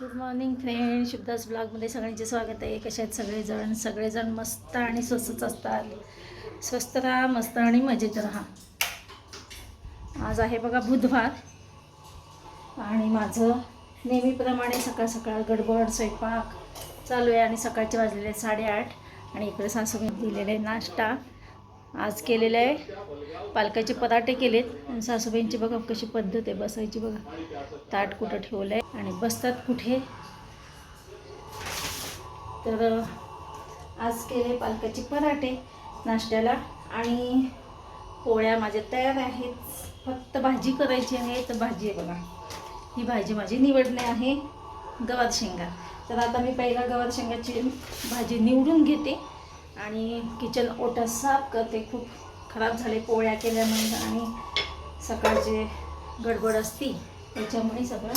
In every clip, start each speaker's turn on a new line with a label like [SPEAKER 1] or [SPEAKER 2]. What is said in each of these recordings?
[SPEAKER 1] Good morning friend शुभदास ब्लॉगमध्ये सगळ्यांचे स्वागत आहे. कसे आहेत सगळेजण? सगळेजण मस्त आणि स्वस्तच असतात. स्वस्त राहा मस्त आणि मजेत राहा. आज आहे बघा बुधवार. आणि माझं नेहमीप्रमाणे सकाळ सकाळ गडबड स्वयंपाक चालू आहे आणि सकाळचे वाजलेले साडेआठ. आणि इकडे सासूबाई दिलेले नाश्ता. आज केलेलं आहे. पालकाचे पराठे केलेत. आणि सासूबाईंची बघा कशी पद्धत आहे. बसायची बघा. ताट कुठं ठेवलं आहे आणि बसतात कुठे? तर आज केले पालकाचे पराठे नाश्त्याला. आणि पोळ्या माझ्या तयार आहेत. फक्त भाजी करायची आहे तर भाजी आहे बघा. ही भाजी माझी निवडणे आहे. गवार शेंगा. तर आता मी पहिला गवार शेंगाची भाजी निवडून घेते. आणि किचन ओटा साफ करते खूप खराब झाले पोळ्या केल्यामुळे आणि सकाळचे गडबड असती त्याच्यामुळे सगळं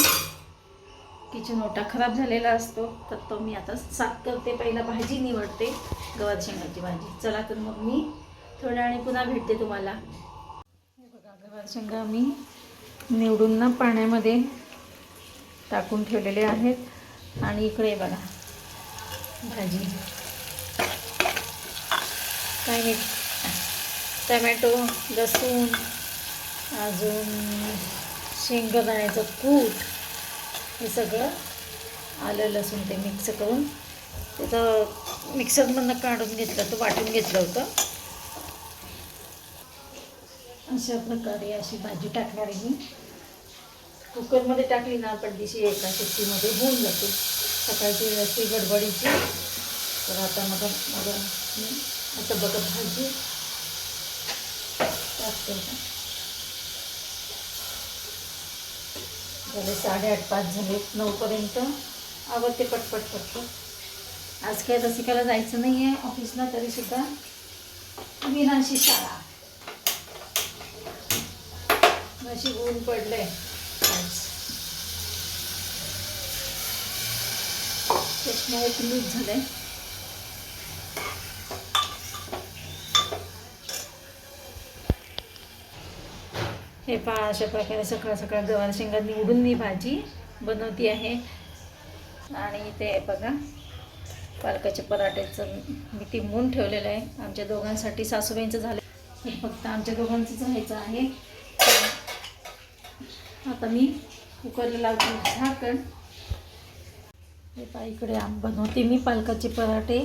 [SPEAKER 1] किचन ओटा खराब झालेला असतो. तर तो मी आता साफ करते पहिला भाजी निवडते गवत शेंगाची भाजी. चला तर मग मी थोड्या आणि पुन्हा भेटते तुम्हाला. हे बघा गवार शेंगा मी निवडून ना पाण्यामध्ये टाकून ठेवलेले आहेत. आणि इकडे बघा भाजी. काय नाही टमॅटो लसूण अजून शेंगदाण्याचं कूट. हे सगळं आलं लसूण ते मिक्स करून. त्याचं मिक्सरमधनं काढून घेतलं होतं वाटून घेतलं होतं. अशा प्रकारे अशी भाजी टाकणार आहे मी. कुकरमध्ये टाकली ना पण दिशी एका शिट्टीमध्ये होऊन जाते. सकाळची अशी गडबडीची. तर आता मग मग मी आता बघा भाजी टाकते झाले साडेआठ पाच झाले नऊपर्यंत आवडते पटपट पटपट आज काय रसिकाला जायचं नाही आहे ऑफिसला तरीसुद्धा विनाशी शाळा. नशी ऊन पडलंय. आज. चष्मा एक लूज झालाय. हे पहा अशा प्रकारे सकाळ सकाळ गवार शेंगा निवडून मी भाजी बनवती आहे. आणि ते बघा पालकाच्या पराठ्याचं मी तिंबून ठेवलेलं आहे. आमच्या दोघांसाठी सासूबाईंचं झालं. हे फक्त आमच्या दोघांचंच व्हायचं आहे. आता मी कुकरला लावते. झाकण. हे पहा इकडे आम बनवते मी पालकाचे पराठे.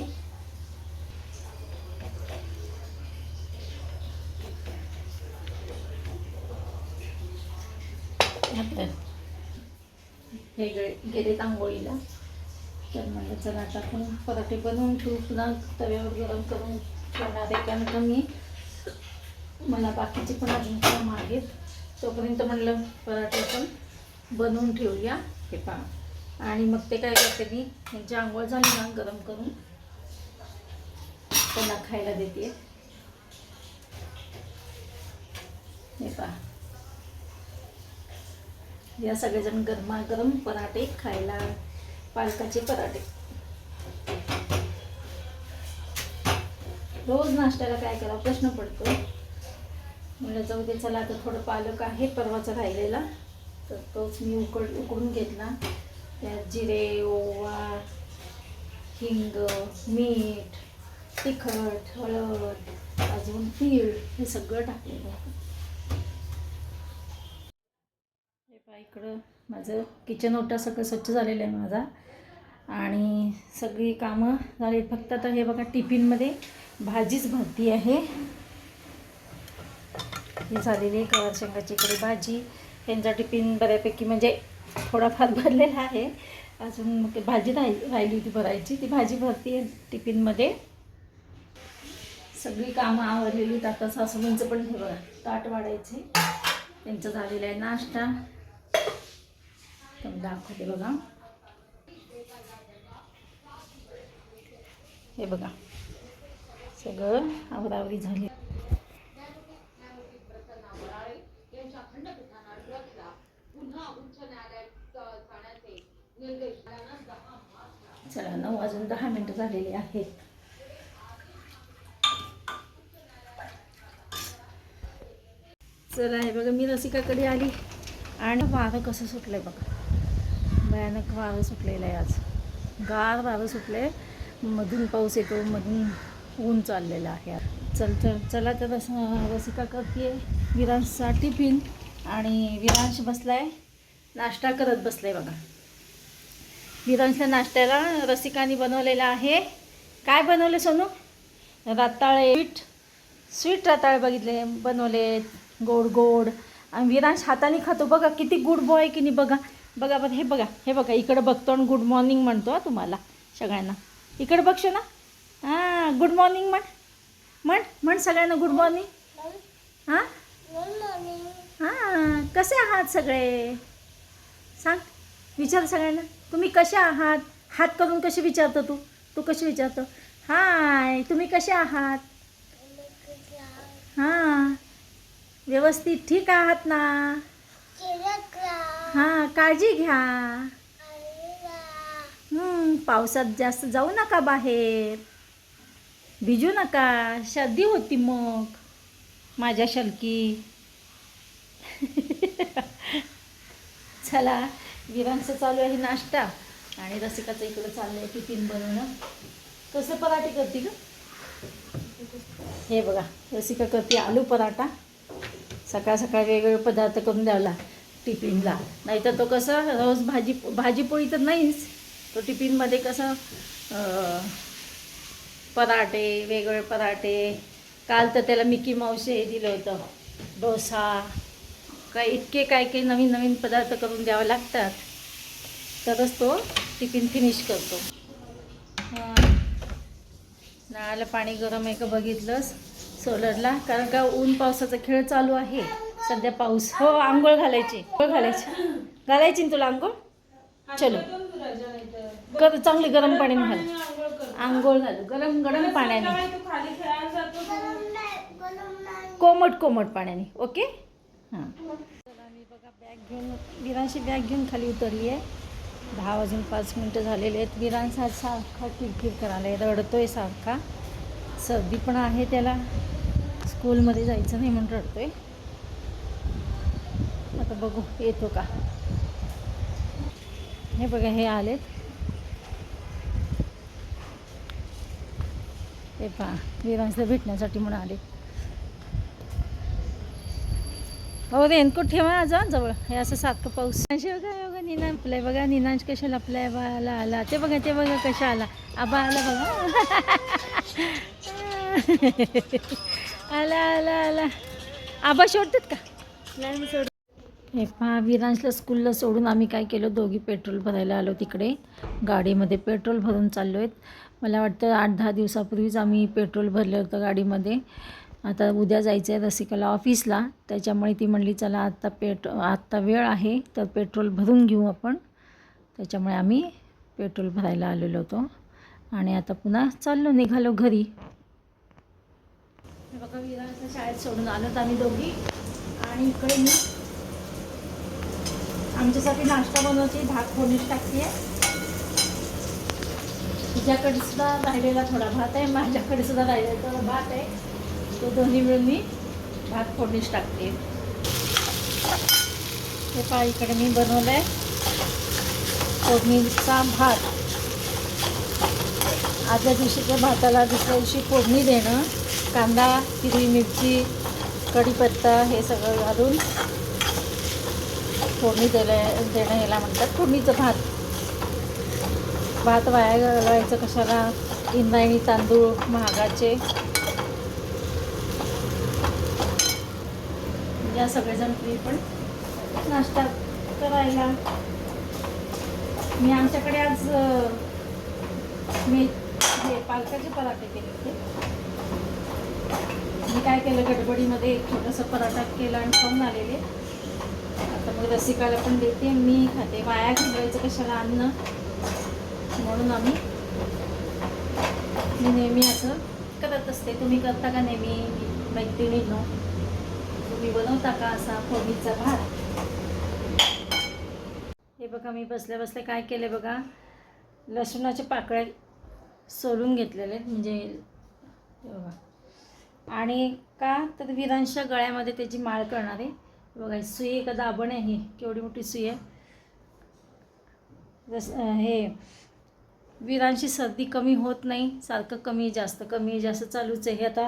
[SPEAKER 1] घातलं हे गेले गेलेत आंघोळीला. तर म्हणलं चला आता आपण पराठे बनवून ठेवू. पुन्हा तव्यावर गरम करून ठेवणार आहे. कारण का मी मला बाकीचे पण अजून काम आहेत. तोपर्यंत म्हणलं पराठे आपण बनवून ठेवूया. हे पहा. आणि मग ते काय करते मी यांची आंघोळ झाली ना गरम करून त्यांना खायला देते. हे पहा. या सगळेजण गरमागरम पराठे खायला पालकाचे पराठे. रोज नाश्त्याला काय करा प्रश्न पडतो. म्हणलं जाऊ दे चला आता थोडं पालक आहे परवाचा राहिलेला. तर तोच मी उकड उकडून घेतला. त्यात जिरे ओवा हिंग मीठ तिखट हळद अजून तीळ हे सगळं टाकलेलं बघा इकडं माझं किचन ओटा सगळं स्वच्छ झालेलं आहे माझा. आणि सगळी कामं झाली. फक्त आता हे बघा टिफिनमध्ये भाजीच भरती आहे. ही झालेली आहे गवार शेंगाची इकडे भाजी. त्यांचा टिफिन बऱ्यापैकी म्हणजे थोडाफार भरलेला आहे. अजून मग ते भाजी राहिली राहिली होती भरायची. ती भाजी भरती आहे टिफिनमध्ये सगळी कामं आवरलेली आता सासूबाईंचं पण हे बघा ताट वाढायचे. त्यांचं झालेलं आहे नाश्ता. तर दाखवते बघा. हे बघा. सगळं आवरावरी झाली. चला नऊ वाजून दहा मिनटं झालेली आहेत. चला हे बघा मी रसिकाकडे आली. आणि वारं कसं सुटलं आहे बघा. भयानक वारं सुटलेलं आहे आज. गार वारं सुटले मधून पाऊस येतो मधून ऊन चाललेलं आहे. चल चल चला तर रस रसिका करते विरांशचा टिफिन आणि विरांश बसलाय. नाश्ता करत बसलाय बघा. विरांशच्या नाश्त्याला रसिकाने बनवलेला आहे. काय बनवले सोनू? रताळे स्वीट. स्वीट रताळे बघितले. बनवले गोड गोड आणि विरांश हाताने खातो. बघा किती गुड बॉय की नाही बघा. बघा बघा हे बघा हे बघा. इकडं बघतो आणि गुड मॉर्निंग म्हणतो हा तुम्हाला सगळ्यांना. इकडं बघशो ना. हां गुड मॉर्निंग म्हण. म्हण म्हण सगळ्यांना गुड मॉर्निंग हां? हां कसे आहात सगळे? सांग विचार सगळ्यांना. तुम्ही कसे आहात? हात करून कसे विचारतो तू? तू कसे विचारतो? हाय तुम्ही कसे आहात? हां. व्यवस्थित ठीक आहात ना? हां काळजी घ्या. पावसात जास्त जाऊ नका बाहेर. भिजू नका. सर्दी होती मग माझ्या शलकी. चला विरांचं चालू आहे नाश्ता. आणि रसिकाचं इकडं चाललं आहे टिफिन बनवणं. कसं पराठे करते ग? हे बघा रसिका करते आलू पराठा. सकाळ सकाळी वेगवेगळे पदार्थ करून द्यावला टिफिनला. नाहीतर तो कसं रोज भाजी भाजीपोळी तर नाहीच. तो टिफिनमध्ये कसं पराठे वेगवेगळे पराठे. काल तर त्याला मिकी मावशी हे दिलं होतं. डोसा. काय इतके काय काही नवीन नवीन पदार्थ करून द्यावे लागतात. तरच तो टिफिन फिनिश करतो. नळाला पाणी गरम आहे का बघितलंस? सोलरला कारण का ऊन पावसाचा खेळ चालू आहे. सध्या पाऊस. हो आंघोळ घालायची. आंघोळ घालायची. घालायची ना तुला आंघोळ? चलो. कर चांगली गरम पाण्याने घाल. आंघोळ घालू. गरम गरम पाण्याने. कोमट कोमट पाण्याने. ओके? हां. मी बघा बॅग घेऊन विरांशी बॅग घेऊन खाली उतरली आहे. दहा वाजून पाच मिनटं झालेले आहेत. विरांश सारखा किरकिर करायला आहे रडतोय सारखा. सर्दी पण आहे त्याला. स्कूलमध्ये जायचं नाही म्हणून रडतोय. आता बघू येतो का? हे बघा हे आलेत. हे पहा विरांशला भेटण्यासाठी म्हणून आले हो रेनकोट ठेवा जा जवळ. हे असं सारखं पाऊस. बघा हे बघा निना आपलाय बघा निनांश कशाला आपलाय आला आला? ते बघा ते बघा कशा आला. आबा आला बघा. आला आला आला. आबा सोडतात का? नाही सोड हे पहा विरांशला स्कूलला सोडून आम्ही काय केलं? दोघी पेट्रोल भरायला आलो तिकडे. गाडीमध्ये पेट्रोल भरून चाललो आहेत. मला वाटतं आठ दहा दिवसापूर्वीच आम्ही पेट्रोल भरलं होतं गाडीमध्ये. आता उद्या जायचं आहे रसिकाला ऑफिसला त्याच्यामुळे ती म्हणली चला आत्ता पेट्रो आत्ता वेळ आहे तर पेट्रोल भरून घेऊ आपण. त्याच्यामुळे आम्ही पेट्रोल भरायला आलेलो होतो. आणि आता पुन्हा चाललो निघालो घरी. बघा विरांशला शाळेत सोडून आलो आम्ही दोघी. आणि इकडे मी आमच्यासाठी नाश्ता बनवते भात फोडणीच टाकते तिच्याकडे सुद्धा राहिलेला थोडा भात आहे माझ्याकडे सुद्धा राहिलेला थोडा भात आहे. तो दोन्ही मिळून मी भात फोडणीच टाकते. ते पा इकडे मी बनवलं आहे फोडणीचा भात. आदल्या दिवशीच्या भाताला दुसऱ्या दिवशी फोडणी देणं कांदा हिरवी मिरची कढीपत्ता हे सगळं घालून फोडणी दिलं देणं ह्याला म्हणतात फोडणीचं भात. भात वाया घालवायचं कशाला? इंद्रायणी तांदूळ महागाचे. म्हणजे या सगळेजण तुम्ही पण नाश्ता करायला. मी आमच्याकडे आज मी हे पालकाचे पराठे केले होते. मी काय केलं गडबडीमध्ये एक छोटासा पराठा केला आणि खाऊन आलेले. आता मग रसिकाला पण देते. मी खाते. वाया घालवायचं कशाला अन्न? म्हणून आम्ही मी नेहमी असं करत असते. तुम्ही करता का नेहमी? मैत्रिणींनो तुम्ही बनवता का असा फोडणीचा भात? हे बघा मी बसल्या बसल्या काय केले बघा? लसूणाच्या पाकळ्या सोलून घेतलेले आहेत म्हणजे बघा. आणि का? तर विरांशच्या गळ्यामध्ये त्याची माळ करणार. आहे बघा सुई आहे का दाबण आहे ही? केवढी मोठी सुई आहे. जस हे विरांशी सर्दी कमी होत नाही सारखं कमी जास्त कमी जास्त चालूच आहे. हे आता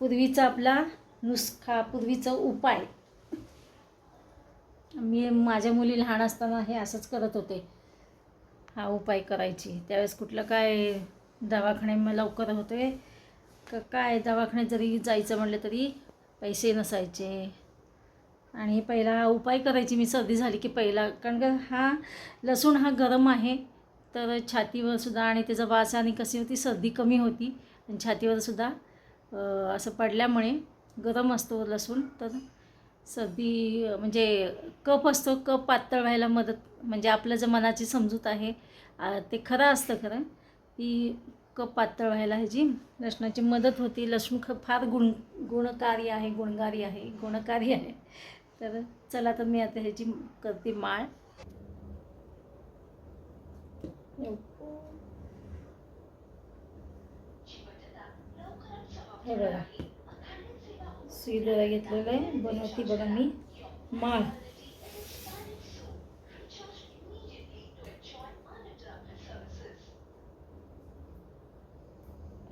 [SPEAKER 1] पूर्वीचा आपला नुस्खा पूर्वीचा उपाय. मी माझ्या मुली लहान असताना हे असंच करत होते. हा उपाय करायची. त्यावेळेस कुठलं काय दवाखाने मग लवकर होते। का काय दवाखान्यात जरी जायचं म्हटलं तरी पैसे नसायचे. आणि पहिला उपाय करायची मी सर्दी झाली की पहिला कारण का हा लसूण हा गरम आहे तर छातीवर सुद्धा आणि त्याचा वास आणि कशी होती सर्दी कमी होती. आणि छातीवर सुद्धा असं पडल्यामुळे गरम असतो लसूण तर सर्दी म्हणजे कप असतो कप पातळ व्हायला मदत म्हणजे आपलं जे मनाची समजूत आहे ते खरं असतं खरं. ती कप पातळ व्हायला ह्याची लसणाची मदत होती. लसूण ख फार गुण गुणकारी आहे गुणकारी आहे गुणकारी आहे. तर चला तर मी आता ह्याची करते माळ. हे बघा. सुई दोरा घेतलेलं आहे. बनवती बघा मी माळ.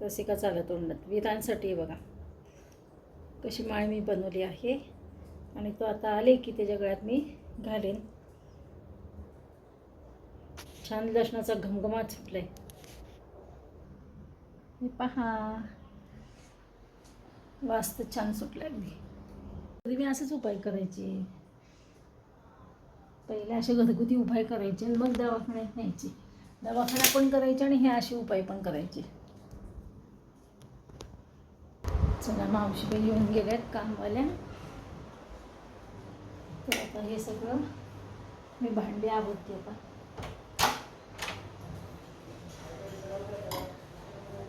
[SPEAKER 1] रसिका चालत तोंडात? विरांसाठी बघा. कशी माळ मी बनवली आहे. आणि तो आता आले की त्याच्या गळ्यात मी घालेन. छान लसणाचा घमघमाट सुटलाय. पहा. वास्त छान सुटलं अगदी. तरी मी असंच उपाय करायचे? पहिले असे घरगुती उपाय करायचे आणि मग दवाखान्यात न्यायचे. दवाखाना पण करायचे आणि हे असे उपाय पण करायचे. चला मावशी बाई येऊन गेल्यात कामवाल्या. तर आता हे सगळं मी भांडे आवडते आता.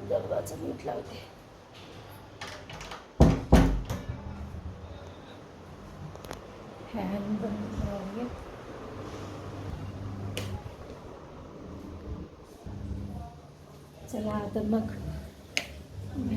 [SPEAKER 1] दरवाजा मीठ लावते. फॅन बंद करावे चला आता मग